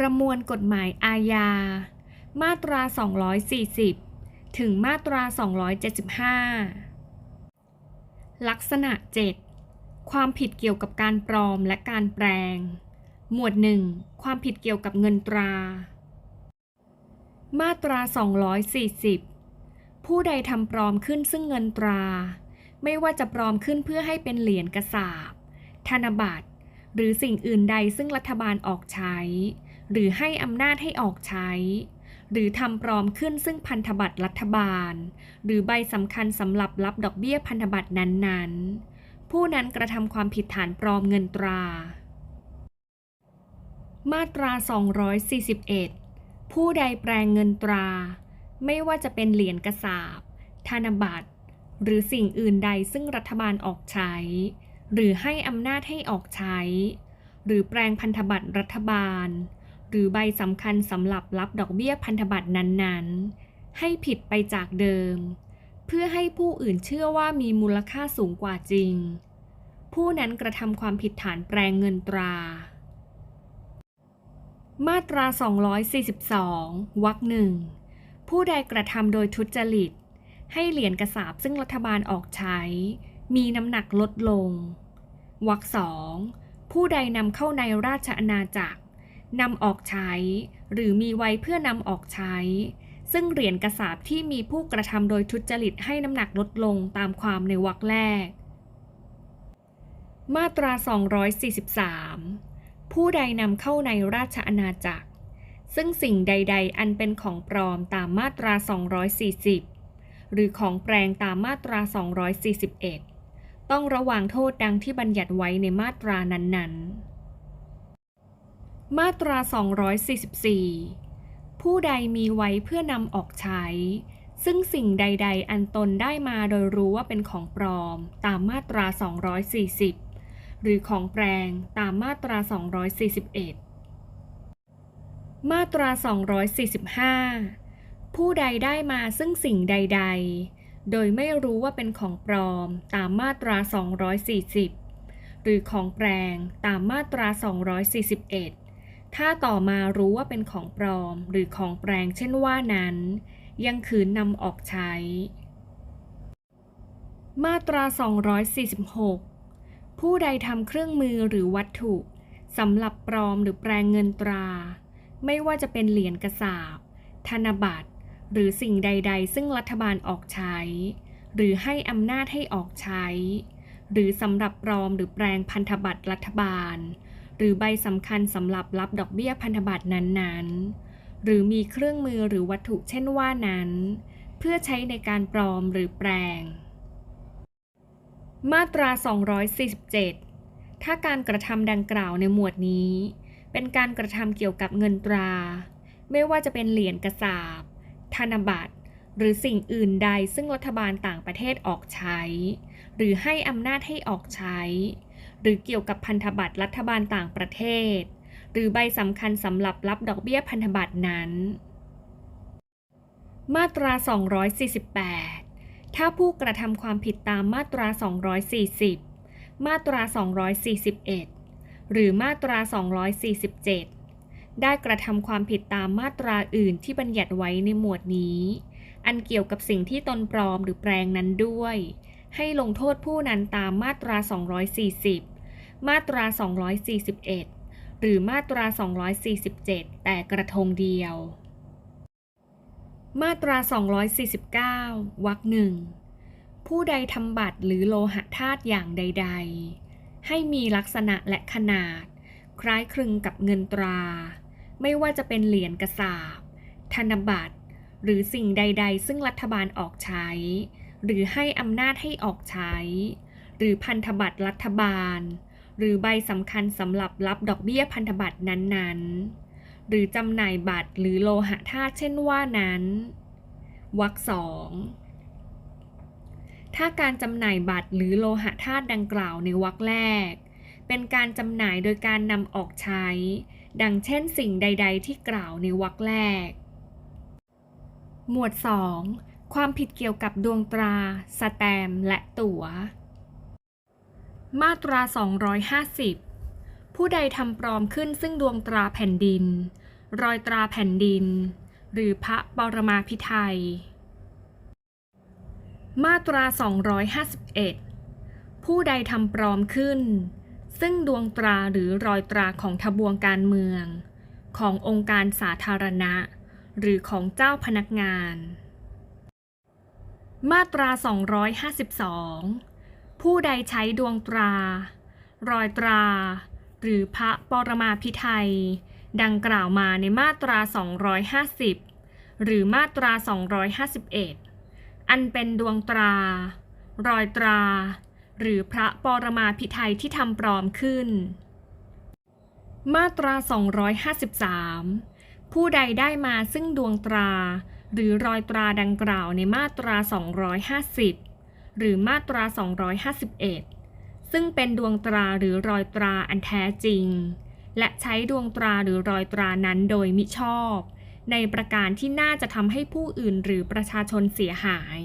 ประมวลกฎหมายอาญา มาตรา 240 ถึงมาตรา 275 ลักษณะ 7 ความผิดเกี่ยวกับการปลอมและการแปลง หมวด 1 ความผิดเกี่ยวกับเงินตรา มาตรา 240 ผู้ใดทำปลอมขึ้นซึ่งเงินตรา ไม่ว่าจะปลอมขึ้นเพื่อให้เป็นเหรียญกระสาบ ธนบัตรหรือสิ่งอื่นใดซึ่งรัฐบาลออกใช้ หรือให้อำนาจให้ออกใช้ หรือทำปลอมขึ้นซึ่งพันธบัตรรัฐบาล หรือใบสำคัญสำหรับรับดอกเบี้ยพันธบัตรนั้นๆ ผู้นั้นกระทำความผิดฐานปลอมเงินตรา มาตรา 241 ผู้ใดแปลงเงินตรา ไม่ว่าจะเป็นเหรียญกระสาบ ธนบัตร หรือสิ่งอื่นใดซึ่งรัฐบาลออกใช้ หรือให้อำนาจให้ออกใช้ หรือแปลงพันธบัตรรัฐบาล หรือใบสำคัญสำหรับรับดอกเบี้ยพันธบัตรนั้นๆ ให้ผิดไปจากเดิม เพื่อให้ผู้อื่นเชื่อว่ามีมูลค่าสูงกว่าจริง ผู้นั้นกระทำความผิดฐานแปลงเงินตรา มาตรา 242 วรรคหนึ่งผู้ใดกระทำโดยทุจริต ให้เหรียญกระสาบซึ่งรัฐบาลออกใช้ มีน้ำหนักลดลง วรรคสองผู้ใดนำเข้าในราชอาณาจักร นำออกใช้ หรือมีไว้เพื่อนำออกใช้ ซึ่งเหรียญกระสาบที่มีผู้กระทำโดยทุจริตให้น้ำหนักลดลงตามความในวรรคแรก มาตรา 243 ผู้ใดนำเข้าในราชอาณาจักร ซึ่งสิ่งใด ๆ อันเป็นของปลอมตามมาตรา 240 หรือของแปลงตามมาตรา 241 ต้องระวังโทษดังที่บัญญัติไว้ในมาตรานั้นๆ มาตรา 244 ผู้ใดมีไว้เพื่อนำออกใช้ ซึ่งสิ่งใด ๆ อันตนได้มาโดยรู้ว่าเป็นของปลอม ตามมาตรา 240 หรือของแปลงตามมาตรา 241 มาตรา 245 ผู้ใดได้มาซึ่งสิ่งใด ๆ โดยไม่รู้ว่าเป็นของปลอม ตามมาตรา 240 หรือของแปลงตามมาตรา 241 ถ้าต่อมารู้ว่าเป็นของปลอมหรือของแปลงเช่นว่านั้น ยังคืนนำออกใช้ มาตรา 246 ผู้ใดทำเครื่องมือหรือวัตถุสำหรับปลอมหรือแปลงเงินตรา ไม่ว่าจะเป็นเหรียญกระสาบ ธนบัตร หรือสิ่งใด ๆ ซึ่งรัฐบาลออกใช้ หรือให้อำนาจให้ออกใช้ หรือสำหรับปลอมหรือแปลงพันธบัตรรัฐบาล หรือใบสำคัญสำหรับรับดอกเบี้ยพันธบัตรนั้นๆ หรือมีเครื่องมือหรือวัตถุเช่นว่านั้น เพื่อใช้ในการปลอมหรือแปลง มาตรา 247 ถ้าการกระทำดังกล่าวในหมวดนี้ เป็นการกระทำเกี่ยวกับเงินตรา ไม่ว่าจะเป็นเหรียญกระสาบ ธนบัตรหรือสิ่งอื่นใดซึ่งรัฐบาลต่างประเทศออกใช้ หรือให้อำนาจให้ออกใช้ รือเกี่ยวกับพันธบัตรรัฐบาลต่างประเทศ หรือใบสำคัญสำหรับรับดอกเบี้ยพันธบัตรนั้น มาตรา 248 ถ้าผู้กระทำความผิดตามมาตรา 240 มาตรา 241 หรือมาตรา 247 ได้กระทำความผิดตามมาตราอื่นที่บัญญัติไว้ในหมวดนี้ อันเกี่ยวกับสิ่งที่ตนปลอมหรือแปลงนั้นด้วยให้ลงโทษผู้นั้นตามมาตรา 240 มาตรา 241 หรือมาตรา 247 แต่กระทงเดียว มาตรา 249 วรรคหนึ่งผู้ใดทำบัตรหรือโลหะธาตุอย่างใด ๆ ให้มีลักษณะและขนาด คล้ายคลึงกับเงินตรา ไม่ว่าจะเป็นเหรียญกระสาบ ธนบัตร หรือสิ่งใด ๆ ซึ่งรัฐบาลออกใช้ หรือให้อำนาจให้ออกใช้ หรือพันธบัตรรัฐบาล หรือใบสำคัญสำหรับรับดอกเบี้ยพันธบัตรนั้นๆ หรือจำหน่ายบัตรหรือโลหะธาตุเช่นว่านั้น วรรคสองถ้าการจำหน่ายบัตรหรือโลหะธาตุดังกล่าวในวรรคแรก เป็นการจำหน่ายโดยการนำออกใช้ ดังเช่นสิ่งใด ๆ ที่กล่าวในวรรคแรก หมวด 2 ความผิดเกี่ยวกับดวงตรา สแตม์และตั๋ว มาตรา 250 ผู้ใดทำปลอมขึ้นซึ่งดวงตราแผ่นดิน รอยตราแผ่นดิน หรือพระปรมาภิไธยมาตรา 251 ผู้ใดทำปลอมขึ้น ซึ่งดวงตราหรือรอยตราของทบวงการเมือง ขององค์การสาธารณะ หรือของเจ้าพนักงาน มาตรา 252 ผู้ใดใช้ดวงตรา รอยตรา หรือพระปรมาภิไธยดังกล่าวมาในมาตรา 250 หรือมาตรา 251 อันเป็นดวงตรา รอยตรา หรือพระปรมาภิไธยที่ทำปลอมขึ้น มาตรา 253 ผู้ใดได้มาซึ่งดวงตรา หรือรอยตราดังกล่าวในมาตรา 250 หรือมาตรา 251 ซึ่งเป็นดวงตราหรือรอยตราอันแท้จริง และใช้ดวงตราหรือรอยตรานั้นโดยมิชอบ ในประการที่น่าจะทำให้ผู้อื่นหรือประชาชนเสียหาย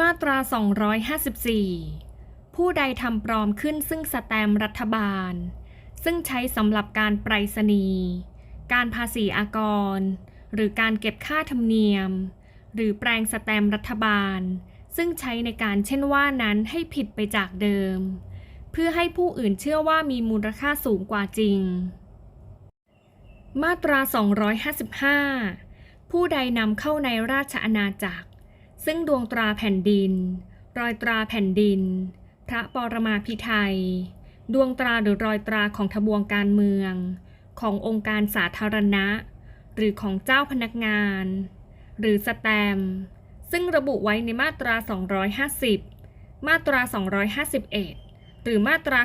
มาตรา 254 ผู้ใดทำปลอมขึ้นซึ่งสแตมป์รัฐบาล ซึ่งใช้สำหรับการไปรษณีย์การภาษีอากร หรือการเก็บค่าธรรมเนียม หรือแปลงสแตมป์รัฐบาล ซึ่งใช้ในการเช่นว่านั้นให้ผิดไปจากเดิม เพื่อให้ผู้อื่นเชื่อว่ามีมูลค่าสูงกว่าจริง มาตรา 255 ผู้ใดนำเข้าในราชอาณาจักร ซึ่งดวงตราแผ่นดิน รอยตราแผ่นดิน พระปรมาภิไธยดวงตราหรือรอยตราของทบวงการเมือง ขององค์การสาธารณะ หรือของเจ้าพนักงาน หรือสแตมป์ ซึ่งระบุไว้ในมาตรา 250 มาตรา 251 หรือมาตรา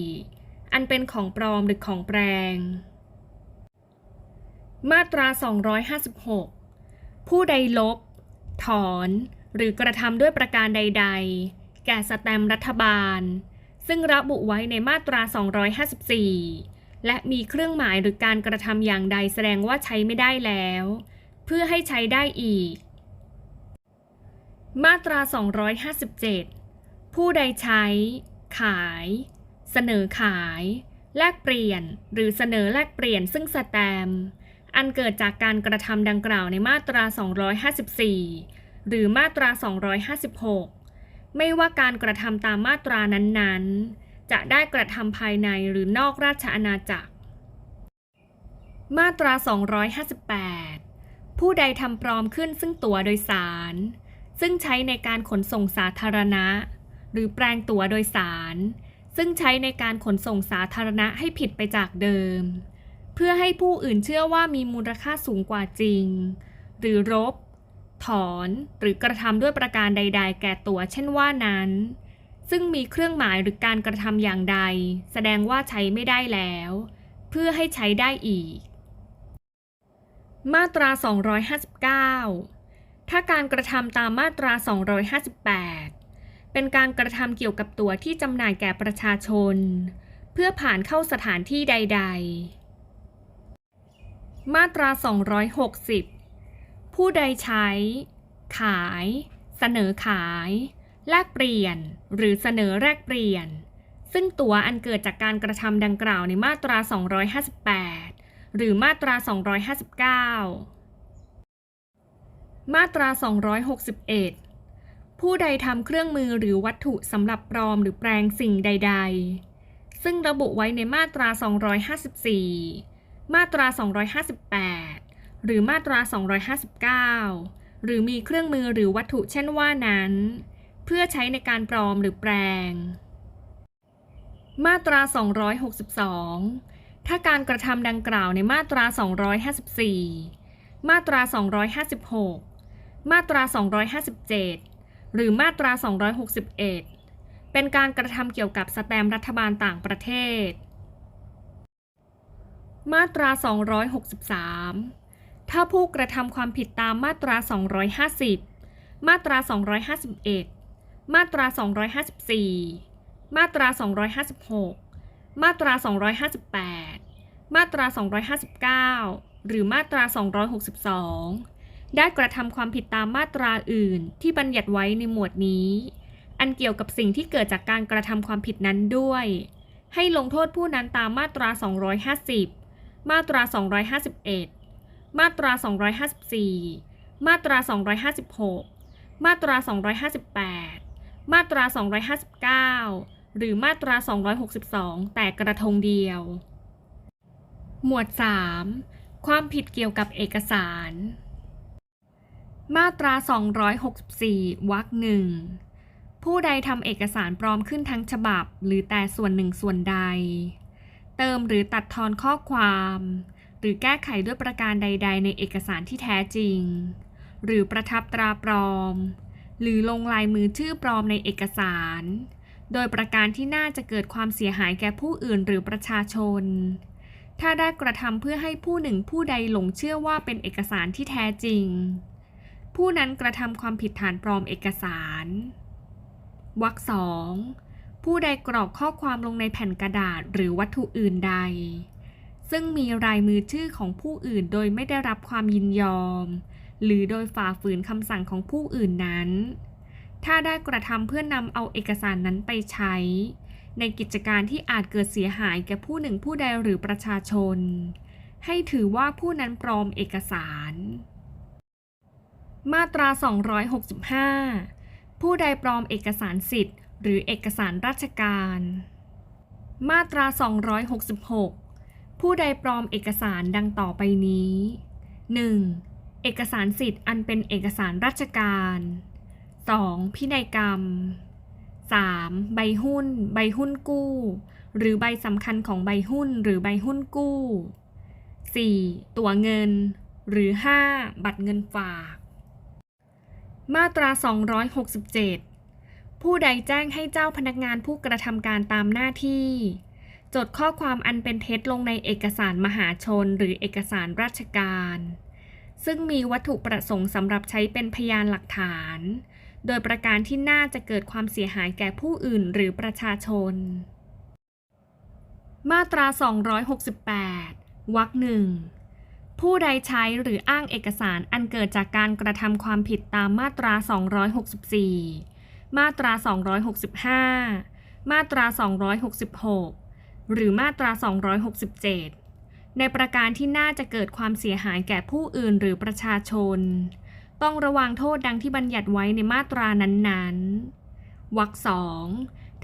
254 อันเป็นของปลอมหรือของแปลง มาตรา 256 ผู้ใดลบ ถอน หรือกระทำด้วยประการใด ๆ แก่สแตมรัฐบาล ซึ่งระบุไว้ในมาตรา 254 และมีเครื่องหมายหรือการกระทำอย่างใดแสดงว่าใช้ไม่ได้แล้ว เพื่อให้ใช้ได้อีก มาตรา 257 ผู้ใดใช้ ขาย เสนอขาย แลกเปลี่ยน หรือเสนอแลกเปลี่ยนซึ่งสแตม อันเกิดจากการกระทำดังกล่าวในมาตรา 254 หรือมาตรา 256 ไม่ว่าการกระทำตามมาตรานั้นๆ จะได้กระทำภายในหรือนอกราชอาณาจักร มาตรา 258 ผู้ใดทำปลอมขึ้นซึ่งตั๋วโดยสาร ซึ่งใช้ในการขนส่งสาธารณะ หรือแปลงตั๋วโดยสาร ซึ่งใช้ในการขนส่งสาธารณะให้ผิดไปจากเดิม เพื่อให้ผู้อื่นเชื่อว่ามีมูลค่าสูงกว่าจริง หรือรบ ถอน หรือกระทำด้วยประการใด ๆ แก่ตั๋วเช่นว่านั้น ซึ่งมีเครื่องหมายหรือการกระทำอย่างใด แสดงว่าใช้ไม่ได้แล้ว เพื่อให้ใช้ได้อีก มาตรา 259 ถ้าการกระทำตามมาตรา 258 เป็นการกระทำเกี่ยวกับตั๋วที่จำหน่ายแก่ประชาชน เพื่อผ่านเข้าสถานที่ใด ๆ มาตรา 260 ผู้ใดใช้ ขาย เสนอขาย แลกเปลี่ยน หรือเสนอแลกเปลี่ยน ซึ่งตั๋วอันเกิดจากการกระทำดังกล่าวในมาตรา 258 หรือมาตรา 259 มาตรา 261 ผู้ใดทำเครื่องมือหรือวัตถุสำหรับปลอมหรือแปลงสิ่งใด ๆ ซึ่งระบุไว้ในมาตรา 254 มาตรา 258 หรือมาตรา 259 หรือมีเครื่องมือหรือวัตถุเช่นว่านั้น เพื่อใช้ในการปลอมหรือแปลง มาตรา 262 ถ้าการกระทำดังกล่าวในมาตรา 254มาตรา 256 มาตรา 257 หรือมาตรา 261 เป็นการกระทำเกี่ยวกับสแตมรัฐบาลต่างประเทศ มาตรา 263 ถ้าผู้กระทำความผิดตามมาตรา 250 มาตรา 251 มาตรา 254 มาตรา 256 มาตรา 258 มาตรา 259 หรือมาตรา 262 ได้กระทำความผิดตามมาตราอื่น ที่บัญญัติไว้ในหมวดนี้ อันเกี่ยวกับสิ่งที่เกิดจากการกระทำความผิดนั้นด้วย ให้ลงโทษผู้นั้นตามมาตรา 250 มาตรา 251 มาตรา 254 มาตรา 256 มาตรา 258 มาตรา 259 หรือมาตรา 262 แต่กระทงเดียว หมวด 3 ความผิดเกี่ยวกับเอกสาร มาตรา 264 วรรคหนึ่งผู้ใดทำเอกสารปลอมขึ้นทั้งฉบับ หรือแต่ส่วนหนึ่งส่วนใด เติมหรือตัดทอนข้อความ หรือแก้ไขด้วยประการใด ๆ ในเอกสารที่แท้จริง หรือประทับตราปลอม หรือลงลายมือชื่อปลอมในเอกสาร โดยประการที่น่าจะเกิดความเสียหายแก่ผู้อื่นหรือประชาชน ถ้าได้กระทำเพื่อให้ผู้หนึ่งผู้ใดหลงเชื่อว่าเป็นเอกสารที่แท้จริง ผู้นั้นกระทำความผิดฐานปลอมเอกสารวรรคสองผู้ใดกรอกข้อความลงในแผ่นกระดาษหรือวัตถุอื่นใด ซึ่งมีรายมือชื่อของผู้อื่นโดยไม่ได้รับความยินยอม หรือโดยฝ่าฝืนคำสั่งของผู้อื่นนั้น ถ้าได้กระทำเพื่อนำเอาเอกสารนั้นไปใช้ ในกิจการที่อาจเกิดเสียหายแก่ผู้หนึ่งผู้ใดหรือประชาชน ให้ถือว่าผู้นั้นปลอมเอกสาร มาตรา 265 ผู้ใดปลอมเอกสารสิทธิ์ หรือเอกสารราชการ มาตรา 266 ผู้ใดปลอมเอกสารดังต่อไปนี้ 1. เอกสารสิทธิ์อันเป็นเอกสารราชการ 2. พินัยกรรม 3. ใบหุ้น ใบหุ้นกู้ หรือใบสำคัญของใบหุ้นหรือใบหุ้นกู้ 4. ตั๋วเงิน หรือ 5. บัตรเงินฝาก มาตรา 267 ผู้ใดแจ้งให้เจ้าพนักงานผู้กระทำการตามหน้าที่ จดข้อความอันเป็นเท็จลงในเอกสารมหาชนหรือเอกสารราชการ ซึ่งมีวัตถุประสงค์สำหรับใช้เป็นพยานหลักฐาน โดยประการที่น่าจะเกิดความเสียหายแก่ผู้อื่นหรือประชาชน มาตรา 268 วรรคหนึ่ง ผู้ใดใช้หรืออ้างเอกสารอันเกิดจากการกระทำความผิดตามมาตรา 264 มาตรา 265 มาตรา 266 หรือมาตรา 267 ในประการที่น่าจะเกิดความเสียหายแก่ผู้อื่นหรือประชาชน ต้องระวังโทษดังที่บัญญัติไว้ในมาตรานั้นๆ วรรคสอง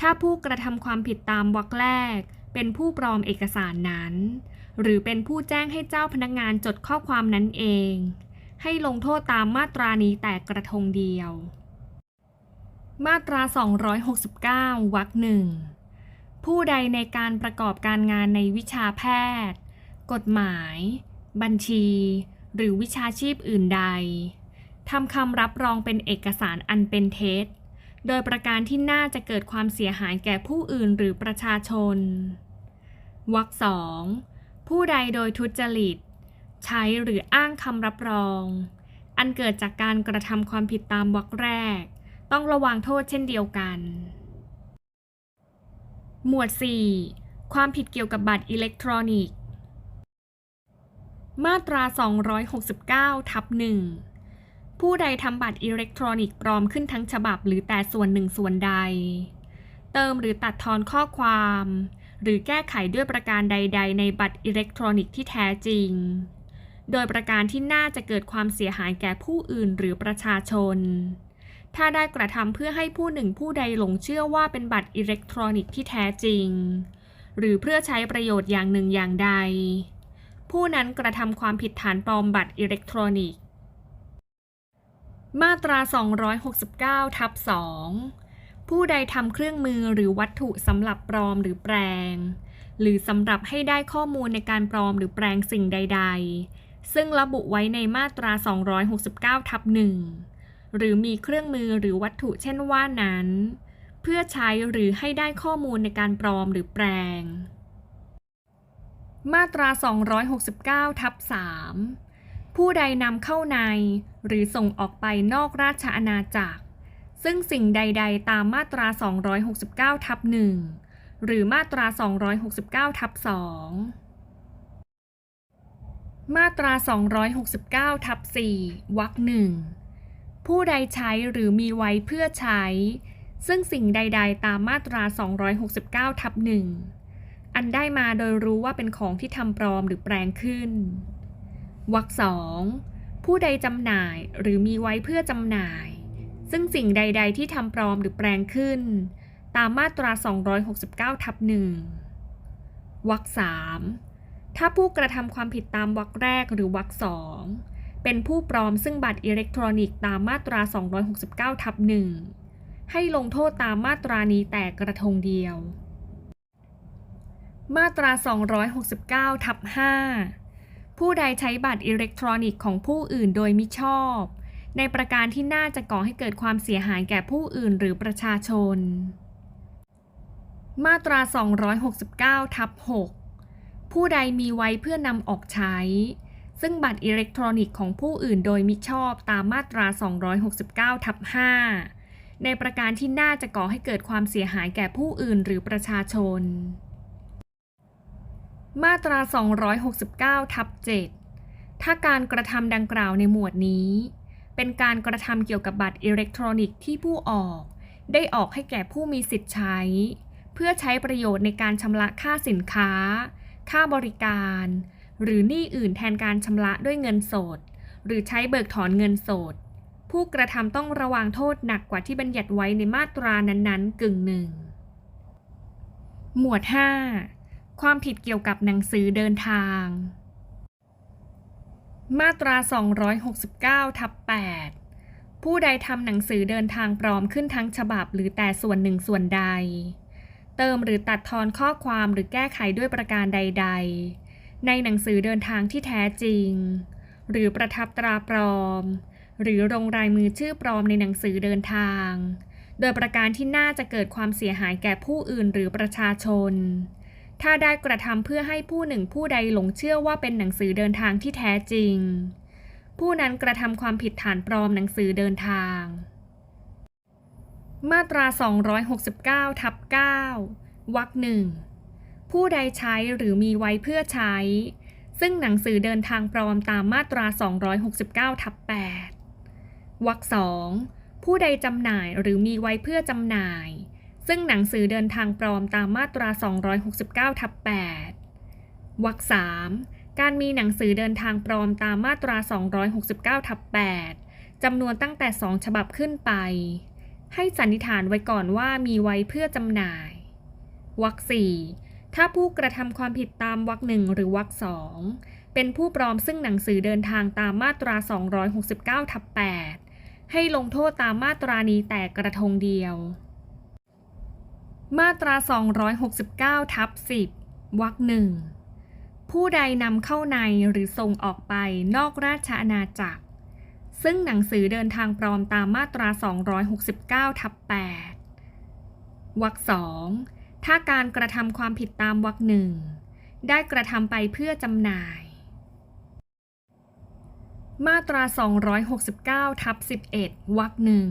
ถ้าผู้กระทำความผิดตามวรรคแรก เป็นผู้ปลอมเอกสารนั้น หรือเป็นผู้แจ้งให้เจ้าพนักงานจดข้อความนั้นเอง ให้ลงโทษตามมาตรานี้แต่กระทงเดียว มาตรา 269 วรรคหนึ่งผู้ใดในการประกอบการงานในวิชาแพทย์ กฎหมาย บัญชี หรือวิชาชีพอื่นใดทำคำรับรองเป็นเอกสารอันเป็นเท็จ โดยประการที่น่าจะเกิดความเสียหายแก่ผู้อื่นหรือประชาชน วรรคสอง ผู้ใดโดยทุจริต ใช้หรืออ้างคำรับรอง อันเกิดจากการกระทำความผิดตามวรรคแรก ต้องระวังโทษเช่นเดียวกัน หมวด 4 ความผิดเกี่ยวกับบัตรอิเล็กทรอนิกส์ มาตรา 269 ทับหนึ่งผู้ใดทำบัตรอิเล็กทรอนิกส์ปลอมขึ้นทั้งฉบับหรือแต่ส่วนหนึ่งส่วนใด เติมหรือตัดทอนข้อความ หรือแก้ไขด้วยประการใด ๆ ในบัตรอิเล็กทรอนิกส์ที่แท้จริง โดยประการที่น่าจะเกิดความเสียหายแก่ผู้อื่นหรือประชาชน ถ้าได้กระทำเพื่อให้ผู้หนึ่งผู้ใดหลงเชื่อว่าเป็นบัตรอิเล็กทรอนิกส์ที่แท้จริง หรือเพื่อใช้ประโยชน์อย่างหนึ่งอย่างใด ผู้นั้นกระทำความผิดฐานปลอมบัตรอิเล็กทรอนิกส์ มาตรา 269ทับ2 ผู้ใดทำเครื่องมือหรือวัตถุสำหรับปลอมหรือแปลง หรือสำหรับให้ได้ข้อมูลในการปลอมหรือแปลงสิ่งใด ๆ ซึ่งระบุไว้ในมาตรา 269ทับ1หรือมีเครื่องมือหรือวัตถุเช่นว่านั้น เพื่อใช้หรือให้ได้ข้อมูลในการปลอมหรือแปลง มาตรา 269ทับ3ผู้ใดนำเข้าใน หรือส่งออกไปนอกราชอาณาจักร ซึ่งสิ่งใด ๆ ตามมาตรา 269 ทับ1หรือมาตรา 269 ทับ2มาตรา 269 ทับ4วรรคหนึ่งผู้ใดใช้หรือมีไว้เพื่อใช้ ซึ่งสิ่งใด ๆ ตามมาตรา 269 ทับ1อันได้มาโดยรู้ว่าเป็นของที่ทำปลอมหรือแปลงขึ้นวรรคสองผู้ใดจำหน่ายหรือมีไว้เพื่อจำหน่าย ซึ่งสิ่งใด ๆ ที่ทำปลอมหรือแปลงขึ้น ตามมาตรา 269ทับหนึ่งวรรคสามถ้าผู้กระทำความผิดตามวรรคแรกหรือวรรคสองเป็นผู้ปลอมซึ่งบัตรอิเล็กทรอนิกส์ตามมาตรา 269ทับหนึ่งให้ลงโทษตามมาตรานี้แต่กระทงเดียว มาตรา 269ทับ5ผู้ใดใช้บัตรอิเล็กทรอนิกส์ของผู้อื่นโดยมิชอบ ในประการที่น่าจะก่อให้เกิดความเสียหายแก่ผู้อื่นหรือประชาชน มาตรา 269 ทับ 6 ผู้ใดมีไว้เพื่อนำออกใช้ ซึ่งบัตรอิเล็กทรอนิกส์ของผู้อื่นโดยมิชอบตามมาตรา 269 ทับ 5 ในประการที่น่าจะก่อให้เกิดความเสียหายแก่ผู้อื่นหรือประชาชน มาตรา 269 ทับ 7 ถ้าการกระทำดังกล่าวในหมวดนี้ เป็นการกระทำเกี่ยวกับบัตรอิเล็กทรอนิกส์ที่ผู้ออก ได้ออกให้แก่ผู้มีสิทธิ์ใช้ เพื่อใช้ประโยชน์ในการชำระค่าสินค้า ค่าบริการ หรือหนี้อื่นแทนการชำระด้วยเงินสด หรือใช้เบิกถอนเงินสด ผู้กระทำต้องระวังโทษหนักกว่าที่บัญญัติไว้ในมาตรานั้นๆ กึ่งหนึ่งหมวด 5 ความผิดเกี่ยวกับหนังสือเดินทาง มาตรา 269ทับ8ผู้ใดทำหนังสือเดินทางปลอมขึ้นทั้งฉบับหรือแต่ส่วนหนึ่งส่วนใด เติมหรือตัดทอนข้อความหรือแก้ไขด้วยประการใด ๆ ในหนังสือเดินทางที่แท้จริง หรือประทับตราปลอม หรือลงรายมือชื่อปลอมในหนังสือเดินทาง โดยประการที่น่าจะเกิดความเสียหายแก่ผู้อื่นหรือประชาชน ถ้าได้กระทำเพื่อให้ผู้หนึ่งผู้ใดหลงเชื่อว่าเป็นหนังสือเดินทางที่แท้จริง ผู้นั้นกระทำความผิดฐานปลอมหนังสือเดินทาง มาตรา 269ทับ9วรรคหนึ่งผู้ใดใช้หรือมีไว้เพื่อใช้ ซึ่งหนังสือเดินทางปลอมตามมาตรา 269ทับ8วรรคสองผู้ใดจำหน่ายหรือมีไว้เพื่อจำหน่าย ซึ่งหนังสือเดินทางปลอมตามมาตรา 269 ทับ 8 วรรคสามการมีหนังสือเดินทางปลอมตามมาตรา 269 ทับ 8 จำนวนตั้งแต่ 2 ฉบับขึ้นไป ให้สันนิษฐานไว้ก่อนว่ามีไว้เพื่อจำหน่าย วรรคสี่ถ้าผู้กระทำความผิดตามวรรคหนึ่งหรือวรรคสองเป็นผู้ปลอมซึ่งหนังสือเดินทางตามมาตรา 269 ทับ 8 ให้ลงโทษตามมาตรานี้แต่กระทงเดียว มาตรา 269 ทับ 10 วรรคหนึ่ง ผู้ใดนำเข้าในหรือส่งออกไปนอกราชอาณาจักร ซึ่งหนังสือเดินทางปลอมตามมาตรา 269 ทับ 8 วรรคสอง ถ้าการกระทำความผิดตามวรรคหนึ่ง ได้กระทำไปเพื่อจำหน่าย มาตรา 269 ทับ 11 วรรคหนึ่ง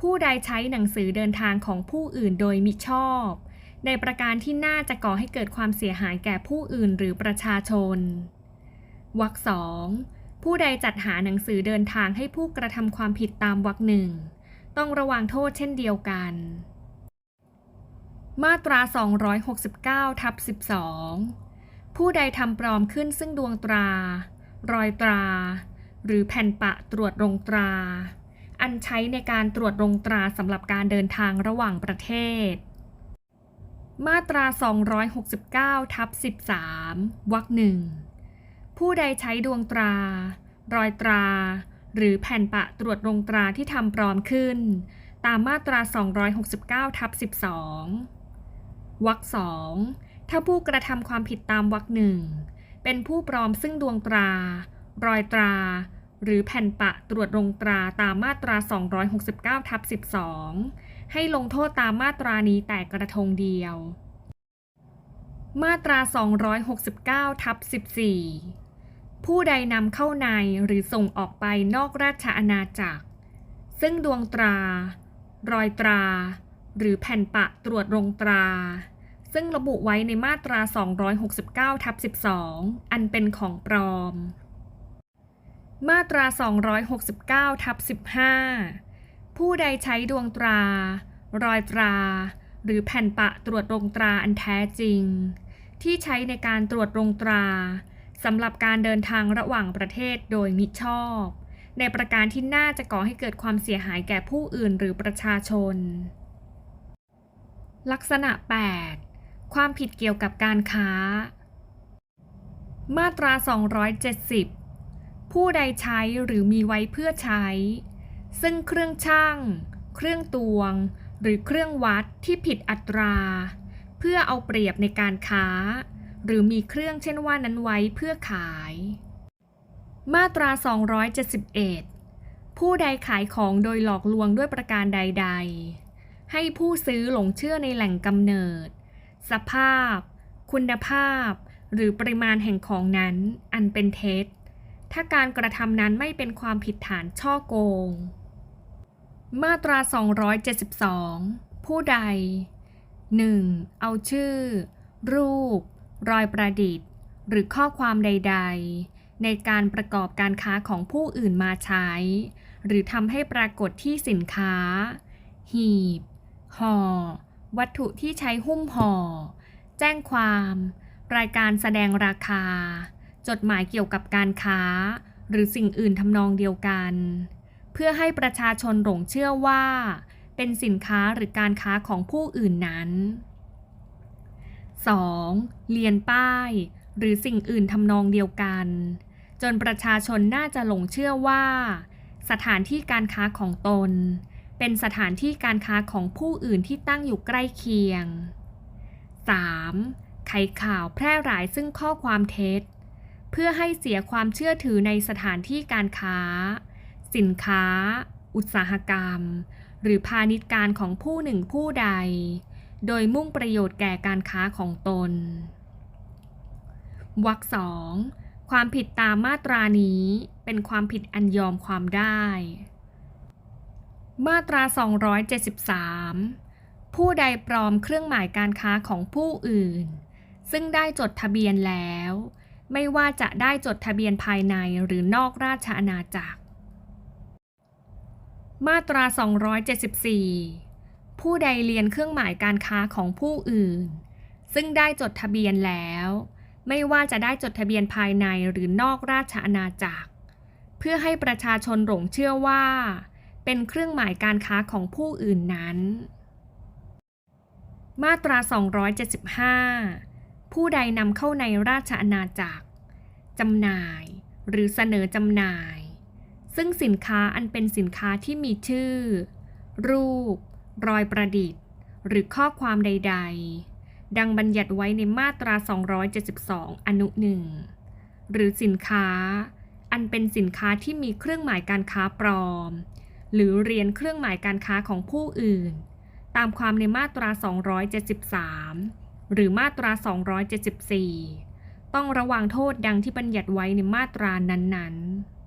ผู้ใดใช้หนังสือเดินทางของผู้อื่นโดยมิชอบ ในประการที่น่าจะก่อให้เกิดความเสียหายแก่ผู้อื่นหรือประชาชนวรรคสองผู้ใดจัดหาหนังสือเดินทางให้ผู้กระทำความผิดตามวรรคหนึ่งต้องระวังโทษเช่นเดียวกัน มาตรา 269ทับ12 ผู้ใดทำปลอมขึ้นซึ่งดวงตรา รอยตรา หรือแผ่นปะตรวจลงตรา อันใช้ในการตรวจลงตราสำหรับการเดินทางระหว่างประเทศ มาตรา 269ทับ13วรรคหนึ่งผู้ใดใช้ดวงตรา รอยตรา หรือแผ่นปะตรวจลงตราที่ทำปลอมขึ้น ตามมาตรา 269ทับ12วรรคสองถ้าผู้กระทำความผิดตามวรรคหนึ่งเป็นผู้ปลอมซึ่งดวงตรา รอยตรา หรือแผ่นปะตรวจลงตราตามมาตรา 269ทับ12 ให้ลงโทษตามมาตรานี้แต่กระทงเดียว มาตรา 269ทับ14 ผู้ใดนำเข้าในหรือส่งออกไปนอกราชอาณาจักร ซึ่งดวงตรา รอยตรา หรือแผ่นปะตรวจลงตราซึ่งระบุไว้ในมาตรา 269ทับ12 อันเป็นของปลอม มาตรา 269ทับ15 ผู้ใดใช้ดวงตรา รอยตรา หรือแผ่นปะตรวจลงตราอันแท้จริง ที่ใช้ในการตรวจลงตราสำหรับการเดินทางระหว่างประเทศโดยมิชอบ ในประการที่น่าจะก่อให้เกิดความเสียหายแก่ผู้อื่นหรือประชาชน ลักษณะ 8 ความผิดเกี่ยวกับการค้า มาตรา 270 ผู้ใดใช้หรือมีไว้เพื่อใช้ ซึ่งเครื่องช่าง เครื่องตวง หรือเครื่องวัดที่ผิดอัตรา เพื่อเอาเปรียบในการค้า หรือมีเครื่องเช่นว่านั้นไว้เพื่อขาย มาตรา 271 ผู้ใดขายของโดยหลอกลวงด้วยประการใด ๆ ให้ผู้ซื้อหลงเชื่อในแหล่งกำเนิด สภาพ คุณภาพ หรือปริมาณแห่งของนั้นอันเป็นเท็จ ถ้าการกระทำนั้นไม่เป็นความผิดฐานช่อโกง มาตรา 272 ผู้ใด 1. เอาชื่อ รูป รอยประดิษฐ์ หรือข้อความใด ๆ ในการประกอบการค้าของผู้อื่นมาใช้ หรือทำให้ปรากฏที่สินค้า หีบ ห่อ วัตถุที่ใช้หุ้มห่อ แจ้งความ รายการแสดงราคา จดหมายเกี่ยวกับการค้า หรือสิ่งอื่นทำนองเดียวกัน เพื่อให้ประชาชนหลงเชื่อว่า เป็นสินค้าหรือการค้าของผู้อื่นนั้น 2. เลียนป้าย หรือสิ่งอื่นทำนองเดียวกัน จนประชาชนน่าจะหลงเชื่อว่า สถานที่การค้าของตน เป็นสถานที่การค้าของผู้อื่นที่ตั้งอยู่ใกล้เคียง 3. ไขข่าวแพร่หลายซึ่งข้อความเท็จ เพื่อให้เสียความเชื่อถือในสถานที่การค้า สินค้า อุตสาหกรรม หรือพาณิชย์การของผู้หนึ่งผู้ใด โดยมุ่งประโยชน์แก่การค้าของตนวรรคสองความผิดตามมาตรานี้เป็นความผิดอันยอมความได้ มาตรา 273 ผู้ใดปลอมเครื่องหมายการค้าของผู้อื่น ซึ่งได้จดทะเบียนแล้ว ไม่ว่าจะได้จดทะเบียนภายในหรือนอกราชอาณาจักร มาตรา 274 ผู้ใดเรียนเครื่องหมายการค้าของผู้อื่น ซึ่งได้จดทะเบียนแล้ว ไม่ว่าจะได้จดทะเบียนภายในหรือนอกราชอาณาจักร เพื่อให้ประชาชนหลงเชื่อว่า เป็นเครื่องหมายการค้าของผู้อื่นนั้น มาตรา 275 ผู้ใดนำเข้าในราชอาณาจักรจำหน่าย หรือเสนอจำหน่าย ซึ่งสินค้าอันเป็นสินค้าที่มีชื่อ รูป รอยประดิษฐ์ หรือข้อความใด ๆ ดังบัญญัติไว้ในมาตรา 272 อนุหนึ่งหรือสินค้า อันเป็นสินค้าที่มีเครื่องหมายการค้าปลอม หรือเรียนเครื่องหมายการค้าของผู้อื่น ตามความในมาตรา 273 หรือมาตรา 274 ต้องระวังโทษดังที่บัญญัติไว้ในมาตรานั้นๆ